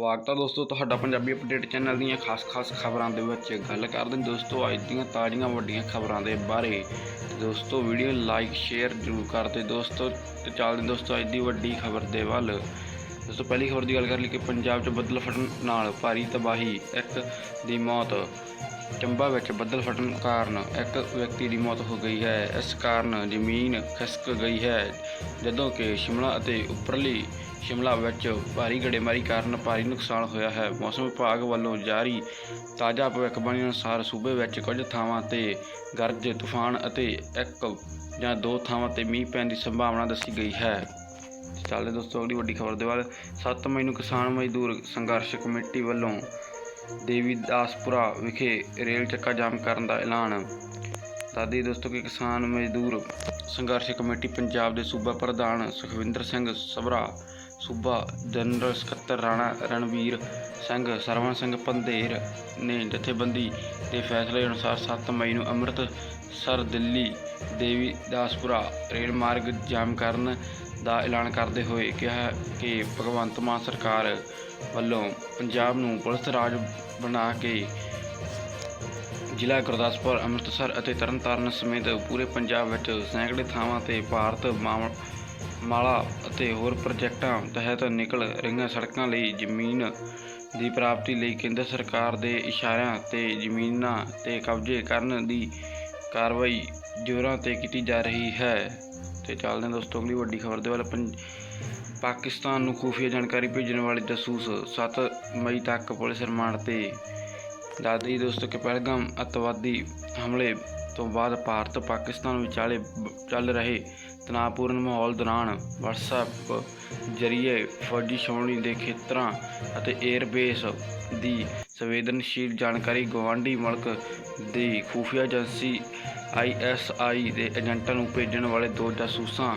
ਸਵਾਗਤ ਹੈ ਦੋਸਤੋ, ਤੁਹਾਡਾ ਪੰਜਾਬੀ ਅਪਡੇਟ ਚੈਨਲ ਦੀਆਂ ਖਾਸ-ਖਾਸ ਖਬਰਾਂ ਦੇ ਵਿੱਚ ਗੱਲ ਕਰਦੇ ਹਾਂ। ਦੋਸਤੋ, ਅੱਜ ਦੀਆਂ ਤਾਜ਼ੀਆਂ ਵੱਡੀਆਂ ਖਬਰਾਂ ਦੇ ਬਾਰੇ। ਦੋਸਤੋ, ਵੀਡੀਓ ਲਾਈਕ, ਸ਼ੇਅਰ ਜ਼ਰੂਰ ਕਰਦੇ ਦੋਸਤੋ, ਤੇ ਚੱਲਦੇ ਦੋਸਤੋ ਅੱਜ ਦੀ ਵੱਡੀ ਖਬਰ ਦੇ ਵੱਲ। ਦੋਸਤੋ ਪਹਿਲੀ ਖਬਰ ਦੀ ਗੱਲ ਕਰ ਲਈਏ ਕਿ ਪੰਜਾਬ 'ਚ ਬੱਦਲ ਫਟਣ ਨਾਲ ਭਾਰੀ ਤਬਾਹੀ, ਇੱਕ ਦੀ ਮੌਤ, ਚੰਬਾ ਵਿੱਚ ਬੱਦਲ ਫਟਣ ਕਾਰਨ ਇੱਕ ਵਿਅਕਤੀ ਦੀ ਮੌਤ ਹੋ ਗਈ ਹੈ। ਇਸ ਕਾਰਨ ਜ਼ਮੀਨ ਖਿਸਕ ਗਈ ਹੈ, ਜਦੋਂ ਕਿ ਸ਼ਿਮਲਾ ਅਤੇ ਉੱਪਰਲੀ ਸ਼ਿਮਲਾ ਵਿੱਚ ਭਾਰੀ ਗੜੇਮਾਰੀ ਕਾਰਨ ਭਾਰੀ ਨੁਕਸਾਨ ਹੋਇਆ ਹੈ। ਮੌਸਮ ਵਿਭਾਗ ਵੱਲੋਂ ਜਾਰੀ ਤਾਜ਼ਾ ਭਵਿੱਖਬਾਣੀ ਅਨੁਸਾਰ ਸੂਬੇ ਵਿੱਚ ਕੁਝ ਥਾਵਾਂ ਤੇ ਗਰਜ, ਤੂਫਾਨ ਅਤੇ ਇੱਕ ਜਾਂ ਦੋ ਥਾਵਾਂ ਤੇ ਮੀਂਹ ਪੈਣ ਦੀ ਸੰਭਾਵਨਾ ਦੱਸੀ ਗਈ ਹੈ। ਚੱਲਦੇ ਦੋਸਤੋ, ਅਗਲੀ ਵੱਡੀ ਖਬਰ ਦੇ ਵੱਲ 7 ਮਈ ਨੂੰ ਕਿਸਾਨ ਮਜ਼ਦੂਰ ਸੰਘਰਸ਼ ਕਮੇਟੀ ਵੱਲੋਂ ਦੇਵੀਦਾਸਪੁਰਾ ਵਿਖੇ ਰੇਲ ਚੱਕਾ ਜਾਮ ਕਰਨ ਦਾ ਐਲਾਨ। ਦਾਦੀ ਦੋਸਤੋ ਕਿ ਕਿਸਾਨ ਮਜ਼ਦੂਰ ਸੰਘਰਸ਼ ਕਮੇਟੀ ਪੰਜਾਬ ਦੇ ਸੂਬਾ ਪ੍ਰਧਾਨ ਸੁਖਵਿੰਦਰ ਸਿੰਘ ਸਭਰਾ, ਸੂਬਾ ਜਨਰਲ ਸਕੱਤਰ ਰਾਣਾ ਰਣਵੀਰ ਸਿੰਘ ਸਰਵਨ ਸਿੰਘ ਪੰਧੇਰ ਨੇ ਜਥੇਬੰਦੀ ਦੇ ਫੈਸਲੇ ਅਨੁਸਾਰ 7 ਮਈ ਨੂੰ ਅੰਮ੍ਰਿਤਸਰ, ਦਿੱਲੀ ਦੇਵੀਦਾਸਪੁਰਾ ਰੇਲ ਮਾਰਗ ਜਾਮ ਕਰਨ ਦਾ ਐਲਾਨ ਕਰਦੇ ਹੋਏ ਕਿਹਾ ਕਿ ਭਗਵੰਤ ਮਾਨ ਸਰਕਾਰ ਵੱਲੋਂ ਪੰਜਾਬ ਨੂੰ ਪੁਲਿਸ ਰਾਜ ਬਣਾ ਕੇ ਜ਼ਿਲ੍ਹਾ ਗੁਰਦਾਸਪੁਰ, ਅੰਮ੍ਰਿਤਸਰ ਅਤੇ ਤਰਨਤਾਰਨ ਸਮੇਤ ਪੂਰੇ ਪੰਜਾਬ ਵਿੱਚ ਸੈਂਕੜੇ ਥਾਵਾਂ ਤੇ ਭਾਰਤ ਮਾਮ- ਮਾਲਾ ਅਤੇ ਹੋਰ ਪ੍ਰੋਜੈਕਟਾਂ ਤਹਿਤ ਨਿਕਲ ਰਹੀਆਂ ਸੜਕਾਂ ਲਈ ਜ਼ਮੀਨ ਦੀ ਪ੍ਰਾਪਤੀ ਲਈ ਕੇਂਦਰ ਸਰਕਾਰ ਦੇ ਇਸ਼ਾਰਿਆਂ ਤੇ ਜ਼ਮੀਨਾਂ ਤੇ ਕਬਜ਼ੇ ਕਰਨ ਦੀ ਕਾਰਵਾਈ ਜ਼ੋਰਾਂ ਤੇ ਕੀਤੀ ਜਾ ਰਹੀ ਹੈ। ਤੇ ਚੱਲਦੇ ਹਾਂ ਦੋਸਤੋ, ਅਗਲੀ ਵੱਡੀ ਖਬਰ ਦੇ ਵੱਲ ਪੰ- ਪਾਕਿਸਤਾਨ ਨੂੰ ਖੂਫੀਆ ਜਾਣਕਾਰੀ ਭੇਜਣ ਵਾਲੇ ਜਸੂਸ 7 ਮਈ ਤੱਕ ਪੁਲਿਸ ਰਿਮਾਂਡ ਤੇ। ਦੱਸਦੀ ਦੋਸਤੋ ਕਿ ਪਹਿਲਗਾਮ ਅੱਤਵਾਦੀ ਹਮਲੇ ਤੋਂ ਬਾਅਦ ਭਾਰਤ ਪਾਕਿਸਤਾਨ ਵਿਚਾਲੇ ਚੱਲ ਰਹੇ ਤਣਾਅਪੂਰਨ ਮਾਹੌਲ ਦੌਰਾਨ WhatsApp ਜ਼ਰੀਏ ਫੌਜੀ ਛਾਉਣੀ ਦੇ ਖੇਤਰਾਂ ਅਤੇ 에ਅਰਬੇਸ ਦੀ ਸੰਵੇਦਨਸ਼ੀਲ ਜਾਣਕਾਰੀ ਗਵਾਂਢੀ ਮੁਲਕ ਦੀ ਖੂਫੀਆ ਏਜੰਸੀ ISI ਦੇ ਏਜੰਟਾਂ ਨੂੰ ਭੇਜਣ ਵਾਲੇ ਦੋ ਜਾਸੂਸਾਂ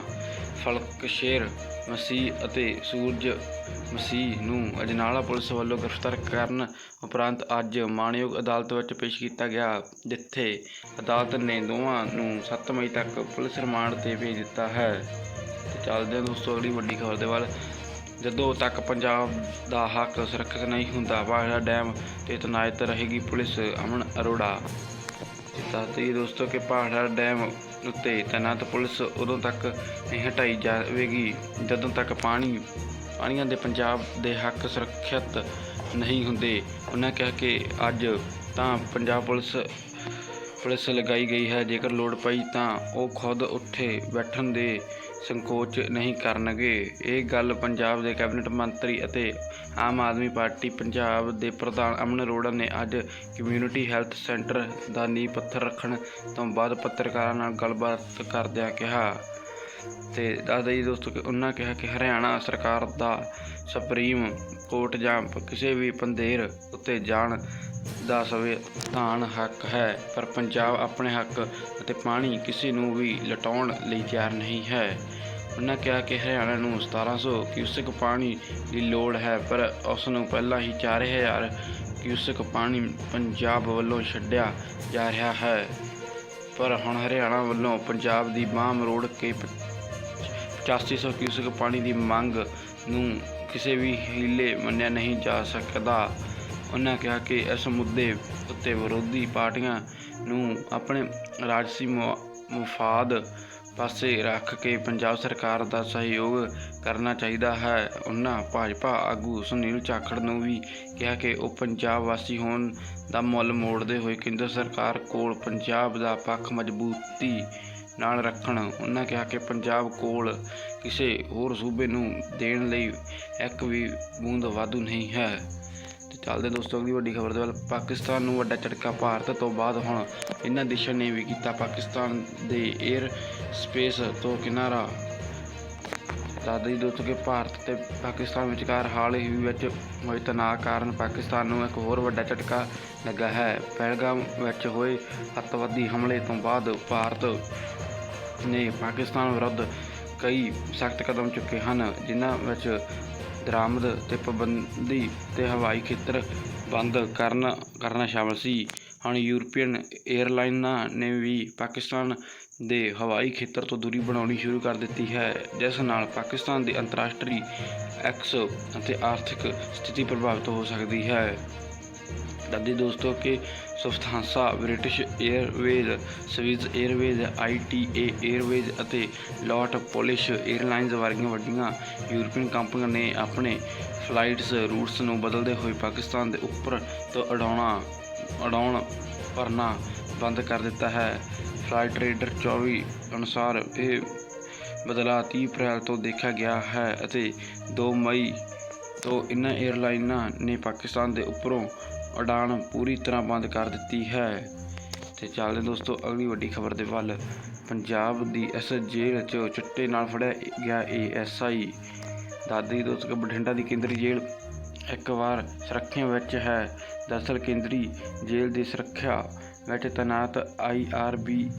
ਫਲਕਸ਼ੇਰ ਮਸੀਹ ਅਤੇ ਸੂਰਜ ਮਸੀਹ ਨੂੰ ਅਜਨਾਲਾ ਪੁਲਿਸ ਵੱਲੋਂ ਗ੍ਰਿਫਤਾਰ ਕਰਨ ਉਪਰੰਤ ਅੱਜ ਮਾਣਯੋਗ ਅਦਾਲਤ ਵਿੱਚ ਪੇਸ਼ ਕੀਤਾ ਗਿਆ, ਜਿੱਥੇ ਅਦਾਲਤ ਨੇ ਦੋਵਾਂ ਨੂੰ 7 ਮਈ ਤੱਕ ਪੁਲਿਸ ਰਿਮਾਂਡ ਤੇ ਭੇਜ ਦਿੱਤਾ ਹੈ। ਤੇ ਚੱਲਦੇ ਹਾਂ ਦੋਸਤੋ, ਅਗਲੀ ਵੱਡੀ ਖਬਰ ਦੇ ਵੱਲ। ਜਦੋਂ ਤੱਕ ਪੰਜਾਬ ਦਾ ਹੱਕ ਸੁਰੱਖਿਅਤ ਨਹੀਂ ਹੁੰਦਾ ਬਾਹਰਾ ਡੈਮ ਤੇ ਤਨਾਇਤ ਰਹੇਗੀ ਪੁਲਿਸ, ਅਮਨ ਅਰੋੜਾ। ਦੱਸਦੇ ਦੋਸਤੋ ਕਿ ਪਹਾੜਾ ਡੈਮ ਉੱਤੇ ਤੈਨਾਤ ਪੁਲਿਸ ਉਦੋਂ ਤੱਕ ਨਹੀਂ ਹਟਾਈ ਜਾਵੇਗੀ। ਜਦੋਂ ਤੱਕ ਪਾਣੀ, ਪਾਣੀਆਂ ਦੇ ਪੰਜਾਬ ਦੇ ਹੱਕ ਸੁਰੱਖਿਅਤ ਨਹੀਂ ਹੁੰਦੇ, ਉਹਨਾਂ ਕਿਹਾ ਕਿ ਅੱਜ ਤਾਂ ਪੰਜਾਬ ਪੁਲਿਸ ਪੁਲਿਸ ਲਗਾਈ ਗਈ ਹੈ। ਜੇਕਰ ਲੋੜ ਪਈ ਤਾਂ ਉਹ ਖੁਦ ਉੱਥੇ ਬੈਠਣ ਦੇ ਸੰਕੋਚ ਨਹੀਂ ਕਰਨਗੇ। ਇਹ ਗੱਲ ਪੰਜਾਬ ਦੇ ਕੈਬਨਿਟ ਮੰਤਰੀ ਅਤੇ ਆਮ ਆਦਮੀ ਪਾਰਟੀ ਪੰਜਾਬ ਦੇ ਪ੍ਰਧਾਨ ਅਮਨ ਅਰੋੜਾ ਨੇ ਅੱਜ ਕਮਿਊਨਿਟੀ ਹੈਲਥ ਸੈਂਟਰ ਦਾ ਨੀਂਹ ਪੱਥਰ ਰੱਖਣ ਤੋਂ ਬਾਅਦ ਪੱਤਰਕਾਰਾਂ ਨਾਲ ਗੱਲਬਾਤ ਕਰਦਿਆਂ ਕਿਹਾ। ਤੇ ਦੱਸਦੇ ਜੀ ਦੋਸਤੋ, ਕਿ ਉਹਨਾਂ ਕਿਹਾ ਕਿ ਹਰਿਆਣਾ ਸਰਕਾਰ ਦਾ ਸੁਪਰੀਮ ਕੋਰਟ ਜਾਂ ਕਿਸੇ ਵੀ ਪੰਧੇਰ ਉੱਤੇ ਜਾਣ ਦਾ ਸੰਵਿਧਾਨ ਹੱਕ ਹੈ, ਪਰ ਪੰਜਾਬ ਆਪਣੇ ਹੱਕ ਅਤੇ ਪਾਣੀ ਕਿਸੇ ਨੂੰ ਵੀ ਲਟਾਉਣ ਲਈ ਤਿਆਰ ਨਹੀਂ ਹੈ। ਉਹਨਾਂ ਕਿਹਾ ਕਿ ਹਰਿਆਣਾ ਨੂੰ 1700 ਕਿਊਸਕ ਪਾਣੀ ਦੀ ਲੋੜ ਹੈ, ਪਰ ਉਸ ਨੂੰ ਪਹਿਲਾਂ ਹੀ 4000 ਕਿਊਸਕ ਪਾਣੀ ਪੰਜਾਬ ਵੱਲੋਂ ਛੱਡਿਆ ਜਾ ਰਿਹਾ ਹੈ। ਪਰ ਹੁਣ ਹਰਿਆਣਾ ਵੱਲੋਂ ਪੰਜਾਬ ਦੀ ਬਾਂਹ ਮਰੋੜ ਕੇ 8500 ਕਿਊਸਕ ਪਾਣੀ ਦੀ ਮੰਗ ਨੂੰ ਕਿਸੇ ਵੀ ਹੀਲੇ ਮੰਨਿਆ ਨਹੀਂ ਜਾ ਸਕਦਾ। ਉਹਨਾਂ ਕਿਹਾ ਕਿ ਇਸ ਮੁੱਦੇ ਉੱਤੇ ਵਿਰੋਧੀ ਪਾਰਟੀਆਂ ਨੂੰ ਆਪਣੇ ਰਾਜਸੀ ਮੁ- ਮੁਫਾਦ ਪਾਸੇ ਰੱਖ ਕੇ ਪੰਜਾਬ ਸਰਕਾਰ ਦਾ ਸਹਿਯੋਗ ਕਰਨਾ ਚਾਹੀਦਾ ਹੈ। ਉਹਨਾਂ ਭਾਜਪਾ ਆਗੂ ਸੁਨੀਲ ਜਾਖੜ ਨੂੰ ਵੀ ਕਿਹਾ ਕਿ ਉਹ ਪੰਜਾਬ ਵਾਸੀ ਹੋਣ ਦਾ ਮੁੱਲ ਮੋੜਦੇ ਹੋਏ ਕੇਂਦਰ ਸਰਕਾਰ ਕੋਲ ਪੰਜਾਬ ਦਾ ਪੱਖ ਮਜ਼ਬੂਤੀ ਨਾਲ ਰੱਖਣ। ਉਹਨਾਂ ਕਿਹਾ ਕਿ ਪੰਜਾਬ ਕੋਲ ਕਿਸੇ ਹੋਰ ਸੂਬੇ ਨੂੰ ਦੇਣ ਲਈ ਇੱਕ ਵੀ ਬੂੰਦ ਵਾਧੂ ਨਹੀਂ ਹੈ। ਚੱਲਦੇ ਦੋਸਤੋ, ਅਗਲੀ ਵੱਡੀ ਖਬਰ ਦੇ ਵੱਲ। ਪਾਕਿਸਤਾਨ ਨੂੰ ਵੱਡਾ ਝਟਕਾ, ਭਾਰਤ ਤੋਂ ਬਾਅਦ ਹੁਣ ਇਹਨਾਂ ਦੇਸ਼ਾਂ ਨੇ ਵੀ ਕੀਤਾ ਪਾਕਿਸਤਾਨ ਦੇ 에ਅਰ ਸਪੇਸ ਤੋਂ ਕਿਨਾਰਾ। ਦੱਸਦੇ ਜੀ ਦੋਸਤੋ ਕਿ ਭਾਰਤ ਤੇ ਪਾਕਿਸਤਾਨ ਵਿਚਕਾਰ ਹਾਲ ਹੀ ਵਿੱਚ ਹੋਏ ਤਣਾਅ ਕਾਰਨ ਪਾਕਿਸਤਾਨ ਨੂੰ ਇੱਕ ਹੋਰ ਵੱਡਾ ਝਟਕਾ ਲੱਗਾ ਹੈ। ਪਹਿਲਗਾਮ ਵਿੱਚ ਹੋਏ ਅੱਤਵਾਦੀ ਹਮਲੇ ਤੋਂ ਬਾਅਦ ਭਾਰਤ ਨੇ ਪਾਕਿਸਤਾਨ ਵਿਰੁੱਧ ਕਈ ਸਖਤ ਕਦਮ ਚੁੱਕੇ ਹਨ, ਜਿਨ੍ਹਾਂ ਵਿੱਚ ਦਰਾਮਦ ਤੇ ਪਾਬੰਦੀ ਤੇ ਹਵਾਈ ਖੇਤਰ ਬੰਦ ਕਰਨ, ਕਰਨਾ ਸ਼ਾਮਲ ਸੀ। ਹੁਣ ਯੂਰਪੀਅਨ ਏਅਰਲਾਈਨਾਂ ਨੇ ਵੀ ਪਾਕਿਸਤਾਨ ਦੇ ਹਵਾਈ ਖੇਤਰ ਤੋਂ ਦੂਰੀ ਬਣਾਉਣੀ ਸ਼ੁਰੂ ਕਰ ਦਿੱਤੀ ਹੈ, ਜਿਸ ਨਾਲ ਪਾਕਿਸਤਾਨ ਦੀ ਅੰਤਰਰਾਸ਼ਟਰੀ ਐਕਸ ਅਤੇ ਆਰਥਿਕ ਸਥਿਤੀ ਪ੍ਰਭਾਵਿਤ ਹੋ ਸਕਦੀ ਹੈ। ਦੱਸਦੇ ਦੋਸਤੋ ਕਿ Lufthansa, British Airways Swiss Airways I T A Airways ਅਤੇ ਲੋਟ ਪੋਲਿਸ਼ ਏਅਰਲਾਈਨਜ਼ ਵਰਗੀਆਂ ਵੱਡੀਆਂ ਯੂਰਪੀਅਨ ਕੰਪਨੀਆਂ ਨੇ ਆਪਣੇ ਫਲਾਈਟਸ, ਰੂਟਸ ਨੂੰ ਬਦਲਦੇ ਹੋਏ ਪਾਕਿਸਤਾਨ ਦੇ ਉੱਪਰ ਤੋਂ ਉਡਾਉਣਾ, ਉਡਾਉਣ ਭਰਨਾ ਬੰਦ ਕਰ ਦਿੱਤਾ ਹੈ। ਫਲਾਈਟ ਰੇਡਰ 24 ਅਨੁਸਾਰ ਇਹ ਬਦਲਾਅ 30 ਅਪ੍ਰੈਲ ਤੋਂ ਦੇਖਿਆ ਗਿਆ ਹੈ ਅਤੇ 2 ਮਈ ਤੋਂ ਇਨ੍ਹਾਂ ਏਅਰਲਾਈਨਾਂ ਨੇ ਪਾਕਿਸਤਾਨ ਦੇ ਉੱਪਰੋਂ ਉਡਾਣ ਪੂਰੀ ਤਰ੍ਹਾਂ ਬੰਦ ਕਰ ਦਿੱਤੀ ਹੈ। ਤੇ ਚੱਲਦੇ ਦੋਸਤੋ, ਅਗਲੀ ਵੱਡੀ ਖਬਰ ਦੇ ਵੱਲ। ਪੰਜਾਬ ਦੀ ਇਸ ਜੇਲ੍ਹ 'ਚ ਚਿੱਟੇ ਨਾਲ ਫੜਿਆ ਗਿਆ ਏਐਸਆਈ ਦਾਦੀ ਦੋਸਤੋ ਕਿ ਬਠਿੰਡਾ ਦੀ ਕੇਂਦਰੀ ਜੇਲ੍ਹ ਇੱਕ ਵਾਰ ਸੁਰੱਖਿਆ ਵਿੱਚ ਹੈ। ਦਰਅਸਲ ਕੇਂਦਰੀ ਜੇਲ੍ਹ ਦੀ ਸੁਰੱਖਿਆ ਬੈਠੇ ਤੈਨਾਤ ਆਈਆਰਬੀ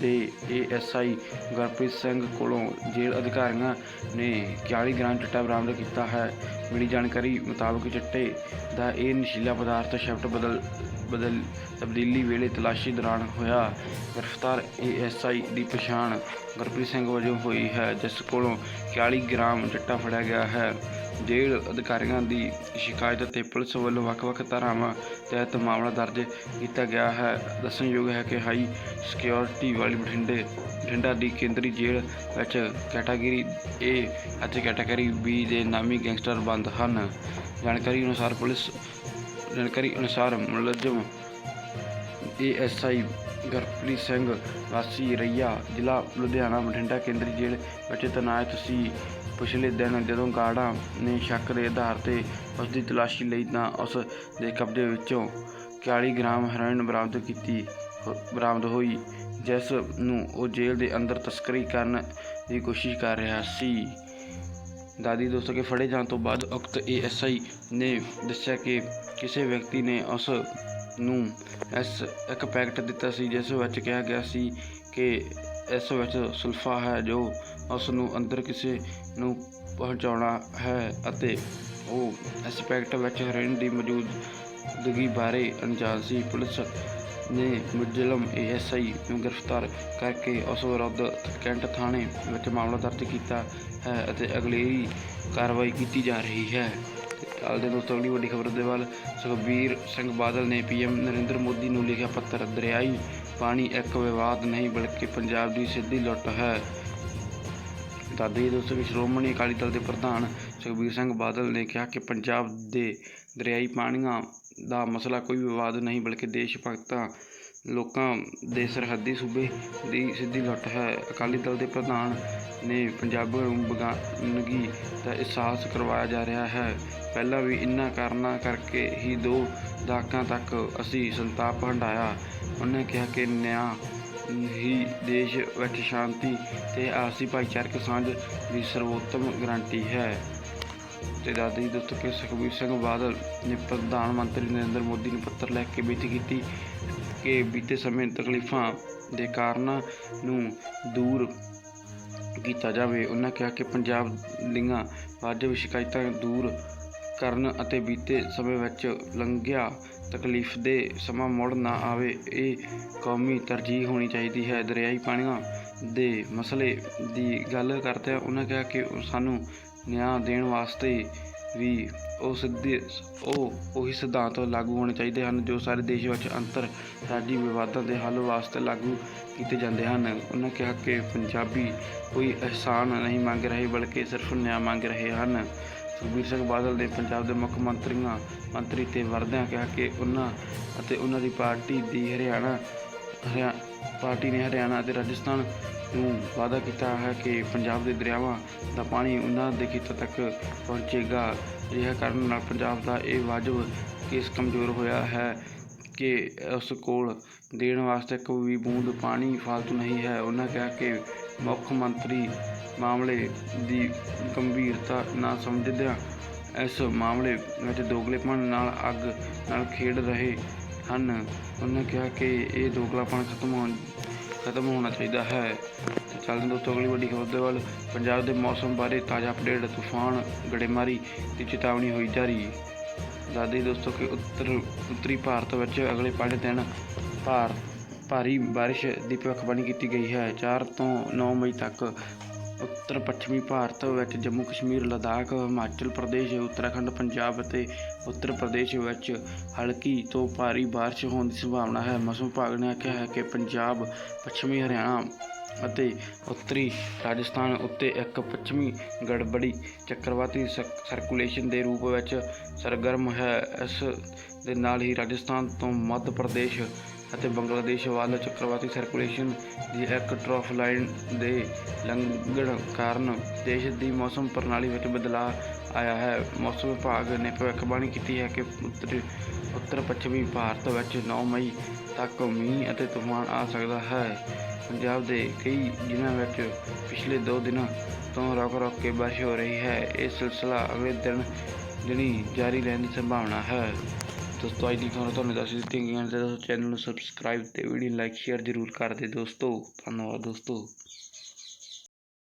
ਦੇ ਏਐਸਆਈ ਗੁਰਪ੍ਰੀਤ ਸਿੰਘ ਕੋਲੋਂ ਜੇਲ੍ਹ ਅਧਿਕਾਰੀਆਂ ਨੇ 40 ਗ੍ਰਾਮ ਚਿੱਟਾ ਬਰਾਮਦ ਕੀਤਾ ਹੈ। ਮਿਲੀ ਜਾਣਕਾਰੀ ਮੁਤਾਬਕ ਚਿੱਟੇ ਦਾ ਇਹ ਨਸ਼ੀਲਾ ਪਦਾਰਥ ਸ਼ਿਫਟ ਬਦਲ ਬਦਲ, ਤਬਦੀਲੀ ਵੇਲੇ ਤਲਾਸ਼ੀ ਦੌਰਾਨ ਹੋਇਆ। ਗ੍ਰਿਫਤਾਰ ਏਐਸਆਈ ਦੀ ਪਛਾਣ ਗੁਰਪ੍ਰੀਤ ਸਿੰਘ ਵਜੋਂ ਹੋਈ ਹੈ, ਜਿਸ ਕੋਲੋਂ 40 ਗ੍ਰਾਮ ਚਿੱਟਾ ਫੜਿਆ ਗਿਆ ਹੈ। ਜੇਲ੍ਹ ਅਧਿਕਾਰੀਆਂ ਦੀ ਸ਼ਿਕਾਇਤ ਤੇ ਪੁਲਿਸ ਵੱਲੋਂ ਵੱਖ-ਵੱਖ ਧਾਰਾਵਾਂ ਤਹਿਤ ਮਾਮਲਾ ਦਰਜ ਕੀਤਾ ਗਿਆ ਹੈ। ਦੱਸਣਯੋਗ ਹੈ ਕਿ ਹਾਈ ਸਿਕਿਉਰਿਟੀ ਵਾਲੀ ਬਠਿੰਡੇ, ਬਠਿੰਡਾ ਦੀ ਕੇਂਦਰੀ ਜੇਲ੍ਹ ਵਿੱਚ ਕੈਟਾਗਰੀ ਏ ਅਤੇ ਕੈਟਾਗਰੀ ਬੀ ਦੇ ਨਾਮੀ ਗੈਂਗਸਟਰ ਬੰਦ ਹਨ। ਜਾਣਕਾਰੀ ਅਨੁਸਾਰ ਪੁਲਿਸ, ਜਾਣਕਾਰੀ ਅਨੁਸਾਰ ਮੁਲਜ਼ਮ ਏਐਸਆਈ ਗੁਰਪ੍ਰੀਤ ਸਿੰਘ ਵਾਸੀ ਰਈਆ, ਜ਼ਿਲ੍ਹਾ ਲੁਧਿਆਣਾ, ਬਠਿੰਡਾ ਕੇਂਦਰੀ ਜੇਲ੍ਹ ਵਿੱਚ ਤੈਨਾਤ ਸੀ। ਪਿਛਲੇ ਦਿਨ ਜਦੋਂ ਗਾਰਡਾਂ ਨੇ ਸ਼ੱਕ ਦੇ ਆਧਾਰ ਤੇ ਉਸ ਦੀ ਤਲਾਸ਼ੀ ਲਈ ਤਾਂ ਉਸ ਦੇ ਕਬਜ਼ੇ ਵਿੱਚੋਂ 40 ਗ੍ਰਾਮ ਹੈਰੋਇਨ ਬਰਾਮਦ ਕੀਤੀ, ਹੋ- ਬਰਾਮਦ ਹੋਈ, ਜਿਸ ਨੂੰ ਉਹ ਜੇਲ੍ਹ ਦੇ ਅੰਦਰ ਤਸਕਰੀ ਕਰਨ ਦੀ ਕੋਸ਼ਿਸ਼ ਕਰ ਰਿਹਾ ਸੀ। ਦਾਦੀ ਦੋਸਤੋ ਕੇ ਫੜੇ ਜਾਣ ਤੋਂ ਬਾਅਦ ਉਕਤ ਏਐਸਆਈ ਨੇ ਦੱਸਿਆ ਕਿ ਕਿਸੇ ਵਿਅਕਤੀ ਨੇ ਉਸ ਨੂੰ ਇਸ ਇੱਕ ਪੈਕਟ ਦਿੱਤਾ ਸੀ, ਜਿਸ ਵਿੱਚ ਕਿਹਾ ਗਿਆ ਸੀ ਕਿ ਇਸ ਵਿੱਚ ਸੁਲਫਾ ਹੈ ਜੋ ਉਸ ਨੂੰ ਅੰਦਰ ਕਿਸੇ ਨੂੰ ਪਹੁੰਚਾਉਣਾ ਹੈ ਅਤੇ ਉਹ ਇਸ ਵਿੱਚ ਹੈਰੋਇਨ ਦੀ ਮੌਜੂਦਗੀ ਬਾਰੇ ਅਣਜਾਣ ਸੀ। ਪੁਲਿਸ ਨੇ ਮੁਜਰਮ ਏਐਸਆਈ ਨੂੰ ਗ੍ਰਿਫਤਾਰ ਕਰਕੇ ਉਸ ਵਿਰੁੱਧ ਕੈਂਟ ਥਾਣੇ ਵਿੱਚ ਮਾਮਲਾ ਦਰਜ ਕੀਤਾ ਹੈ ਅਤੇ ਅਗਲੇਰੀ ਕਾਰਵਾਈ ਕੀਤੀ ਜਾ ਰਹੀ ਹੈ। ਤੇ ਚੱਲਦੇ ਦੋਸਤੋ, ਅਗਲੀ ਵੱਡੀ ਖਬਰ ਦੇ ਵੱਲ ਸੁਖਬੀਰ ਸਿੰਘ ਬਾਦਲ ਨੇ ਪੀਐਮ ਨਰਿੰਦਰ ਮੋਦੀ ਨੂੰ ਲਿਖਿਆ ਪੱਤਰ ਦਰਿਆਈ ਪਾਣੀ ਇੱਕ ਵਿਵਾਦ ਨਹੀਂ ਬਲਕਿ ਪੰਜਾਬ ਦੀ ਸਿੱਧੀ ਲੁੱਟ ਹੈ। ਦਾਦੀ ਦੋਸਤੋ ਕਿ ਸ਼੍ਰੋਮਣੀ ਅਕਾਲੀ ਦਲ ਦੇ ਪ੍ਰਧਾਨ ਸੁਖਬੀਰ ਸਿੰਘ ਬਾਦਲ ਨੇ ਕਿਹਾ ਕਿ ਪੰਜਾਬ ਦੇ ਦਰਿਆਈ ਪਾਣੀਆਂ ਦਾ ਮਸਲਾ ਕੋਈ ਵਿਵਾਦ ਨਹੀਂ ਬਲਕਿ ਦੇਸ਼ ਭਗਤਾਂ ਲੋਕਾਂ ਦੇ ਸਰਹੱਦੀ ਸੂਬੇ ਦੀ ਸਿੱਧੀ ਲੱਟ ਹੈ। ਅਕਾਲੀ ਦਲ ਦੇ ਪ੍ਰਧਾਨ ਨੇ ਪੰਜਾਬੀਆਂ ਨੂੰ ਬਗਾਨਗੀ ਦਾ ਅਹਿਸਾਸ ਕਰਵਾਇਆ ਜਾ ਰਿਹਾ ਹੈ। ਪਹਿਲਾਂ ਵੀ ਇਨ੍ਹਾਂ ਕਾਰਨਾਂ ਕਰਕੇ ਹੀ ਦੋ ਦਹਾਕਾਂ ਤੱਕ ਅਸੀਂ ਸੰਤਾਪ ਹੰਡਾਇਆ ਉਹਨੇ ਕਿਹਾ ਕਿ ਨਿਆਂ ਹੀ ਦੇਸ਼ ਵਿੱਚ ਸ਼ਾਂਤੀ ਤੇ ਆਪਸੀ ਭਾਈਚਾਰਕ ਸਾਂਝ ਦੀ ਸਰਵੋਤਮ ਗਰੰਟੀ ਹੈ। ਤੇ ਦਾਦੀ ਦੋਸਤੋ ਕਿ ਸੁਖਬੀਰ ਸਿੰਘ ਬਾਦਲ ਨੇ ਪ੍ਰਧਾਨ ਮੰਤਰੀ ਨਰਿੰਦਰ ਮੋਦੀ ਨੂੰ ਪੱਤਰ ਲਿਖ ਕੇ ਬੇਨਤੀ ਕੀਤੀ ਕਿ ਬੀਤੇ ਸਮੇਂ ਤਕਲੀਫਾਂ ਦੇ ਕਾਰਨਾਂ ਨੂੰ ਦੂਰ ਕੀਤਾ ਜਾਵੇ। ਉਹਨਾਂ ਕਿਹਾ ਕਿ ਪੰਜਾਬ ਦੀਆਂ ਵਾਜਬ ਸ਼ਿਕਾਇਤਾਂ ਦੂਰ ਕਰਨ ਅਤੇ ਬੀਤੇ ਸਮੇਂ ਵਿੱਚ ਲੰਘਿਆ ਤਕਲੀਫ ਦੇ ਸਮਾਂ ਮੁੜ ਨਾ ਆਵੇ, ਇਹ ਕੌਮੀ ਤਰਜੀਹ ਹੋਣੀ ਚਾਹੀਦੀ ਹੈ। ਦਰਿਆਈ ਪਾਣੀਆਂ ਦੇ ਮਸਲੇ ਦੀ ਗੱਲ ਕਰਦਿਆਂ ਉਹਨਾਂ ਕਿਹਾ ਕਿ ਸਾਨੂੰ ਨਿਆਂ ਦੇਣ ਵਾਸਤੇ ਵੀ ਉਹ ਸਿੱਧੇ ਉਹ ਉਹੀ ਸਿਧਾਂਤ ਲਾਗੂ ਹੋਣੇ ਚਾਹੀਦੇ ਹਨ ਜੋ ਸਾਰੇ ਦੇਸ਼ ਵਿੱਚ ਅੰਤਰ ਰਾਜੀ ਵਿਵਾਦਾਂ ਦੇ ਹੱਲ ਵਾਸਤੇ ਲਾਗੂ ਕੀਤੇ ਜਾਂਦੇ ਹਨ। ਉਹਨਾਂ ਕਿਹਾ ਕਿ ਪੰਜਾਬੀ ਕੋਈ ਅਹਿਸਾਨ ਨਹੀਂ ਮੰਗ ਰਹੇ, ਬਲਕਿ ਸਿਰਫ ਨਿਆਂ ਮੰਗ ਰਹੇ ਹਨ। ਸੁਖਬੀਰ ਸਿੰਘ ਬਾਦਲ ਨੇ ਪੰਜਾਬ ਦੇ ਮੁੱਖ ਮੰਤਰੀਆਂ, ਮੰਤਰੀ ਤੇ ਵਰਦਿਆਂ ਕਿਹਾ ਕਿ ਉਹਨਾਂ ਅਤੇ ਉਹਨਾਂ ਦੀ ਪਾਰਟੀ ਦੀ ਹਰਿਆਣਾ, ਹਰਿਆ, ਪਾਰਟੀ ਨੇ ਹਰਿਆਣਾ ਅਤੇ ਰਾਜਸਥਾਨ ਨੂੰ ਵਾਅਦਾ ਕੀਤਾ ਹੈ ਕਿ ਪੰਜਾਬ ਦੇ ਦਰਿਆਵਾਂ ਦਾ ਪਾਣੀ ਉਹਨਾਂ ਦੇ ਖੇਤਾਂ ਤੱਕ ਪਹੁੰਚੇਗਾ। ਅਜਿਹਾ ਕਰਨ ਨਾਲ ਪੰਜਾਬ ਦਾ ਇਹ ਵਾਜਬ ਕੇਸ ਕਮਜ਼ੋਰ ਹੋਇਆ ਹੈ ਕਿ ਉਸ ਕੋਲ ਦੇਣ ਵਾਸਤੇ ਕੋਈ ਵੀ ਬੂੰਦ ਪਾਣੀ ਫਾਲਤੂ ਨਹੀਂ ਹੈ। ਉਹਨਾਂ ਕਿਹਾ ਕਿ ਮੁੱਖ ਮੰਤਰੀ ਮਾਮਲੇ ਦੀ ਗੰਭੀਰਤਾ ਨਾ ਸਮਝਦਿਆਂ ਇਸ ਮਾਮਲੇ ਵਿੱਚ ਦੋਗਲੇਪਣ ਨਾਲ ਅੱਗ ਨਾਲ ਖੇਡ ਰਹੇ ਹਨ। ਉਹਨਾਂ ਕਿਹਾ ਕਿ ਇਹ ਦੋਗਲਾਪਣ ਖਤਮ ਹੋਣ ਖਤਮ ਹੋਣਾ ਚਾਹੀਦਾ ਹੈ। ਤੇ ਚੱਲਦੇ ਦੋਸਤੋ, ਅਗਲੀ ਵੱਡੀ ਖਬਰ ਦੇ ਵੱਲ ਪੰਜਾਬ ਦੇ ਮੌਸਮ ਬਾਰੇ ਤਾਜ਼ਾ ਅਪਡੇਟ ਤੂਫਾਨ, ਗੜੇਮਾਰੀ ਦੀ ਚੇਤਾਵਨੀ ਹੋਈ ਜਾਰੀ ਦੱਸਦੇ ਦੋਸਤੋ ਕਿ ਉੱਤਰ, ਉੱਤਰੀ ਭਾਰਤ ਵਿੱਚ ਅਗਲੇ ਪੰਜ ਦਿਨ ਭਾਰ, ਭਾਰੀ ਬਾਰਿਸ਼ ਦੀ ਭਵਿੱਖਬਾਣੀ ਕੀਤੀ ਗਈ ਹੈ। 4 ਤੋਂ 9 ਮਈ ਤੱਕ ਉੱਤਰ ਪੱਛਮੀ ਭਾਰਤ ਵਿੱਚ ਜੰਮੂ ਕਸ਼ਮੀਰ, ਲਦਾਖ, ਹਿਮਾਚਲ ਪ੍ਰਦੇਸ਼, ਉੱਤਰਾਖੰਡ, ਪੰਜਾਬ ਅਤੇ ਉੱਤਰ ਪ੍ਰਦੇਸ਼ ਵਿੱਚ ਹਲਕੀ ਤੋਂ ਭਾਰੀ ਬਾਰਿਸ਼ ਹੋਣ ਦੀ ਸੰਭਾਵਨਾ ਹੈ। ਮੌਸਮ ਵਿਭਾਗ ਨੇ ਆਖਿਆ ਹੈ ਕਿ ਪੰਜਾਬ, ਪੱਛਮੀ ਹਰਿਆਣਾ ਅਤੇ ਉੱਤਰੀ ਰਾਜਸਥਾਨ ਉੱਤੇ ਇੱਕ ਪੱਛਮੀ ਗੜਬੜੀ ਚੱਕਰਵਾਤੀ ਸਰਕੂਲੇਸ਼ਨ ਦੇ ਰੂਪ ਵਿੱਚ ਸਰਗਰਮ ਹੈ। ਇਸ ਦੇ ਨਾਲ ਹੀ ਰਾਜਸਥਾਨ ਤੋਂ ਮੱਧ ਪ੍ਰਦੇਸ਼ ਅਤੇ ਬੰਗਲਾਦੇਸ਼ ਵੱਲ ਚੱਕਰਵਾਤੀ ਸਰਕੂਲੇਸ਼ਨ ਦੀ ਇੱਕ ਟਰਫ ਲਾਈਨ ਦੇ ਲੰਘਣ ਕਾਰਨ ਦੇਸ਼ ਦੀ ਮੌਸਮ ਪ੍ਰਣਾਲੀ ਵਿੱਚ ਬਦਲਾਅ ਆਇਆ ਹੈ। ਮੌਸਮ ਵਿਭਾਗ ਨੇ ਭਵਿੱਖਬਾਣੀ ਕੀਤੀ ਹੈ ਕਿ ਉੱਤਰੀ ਉੱਤਰ ਪੱਛਮੀ ਭਾਰਤ ਵਿੱਚ 9 ਮਈ ਤੱਕ ਮੀਂਹ ਅਤੇ ਤੂਫਾਨ ਆ ਸਕਦਾ ਹੈ। ਪੰਜਾਬ ਦੇ ਕਈ ਜ਼ਿਲ੍ਹਿਆਂ ਵਿੱਚ ਪਿਛਲੇ 2 ਦਿਨਾਂ ਤੋਂ ਰੁਕ ਰੁਕ ਕੇ ਬਾਰਿਸ਼ ਹੋ ਰਹੀ ਹੈ। ਇਹ ਸਿਲਸਿਲਾ ਅਗਲੇ ਦਿਨ, ਦਿਨੀ ਜਾਰੀ ਰਹਿਣ ਦੀ ਸੰਭਾਵਨਾ ਹੈ। ਦੋਸਤੋ, ਅੱਜ ਦੀ ਖਬਰ ਤੁਹਾਨੂੰ ਦੱਸ ਦਿੱਤੀ ਗਈਆਂ ਤੇ ਦੋਸਤੋ, ਚੈਨਲ ਨੂੰ ਸਬਸਕ੍ਰਾਈਬ ਤੇ ਵੀਡੀਓ ਲਾਈਕ ਸ਼ੇਅਰ ਜ਼ਰੂਰ ਕਰ ਦਿਓ ਦੋਸਤੋ। ਧੰਨਵਾਦ ਦੋਸਤੋ।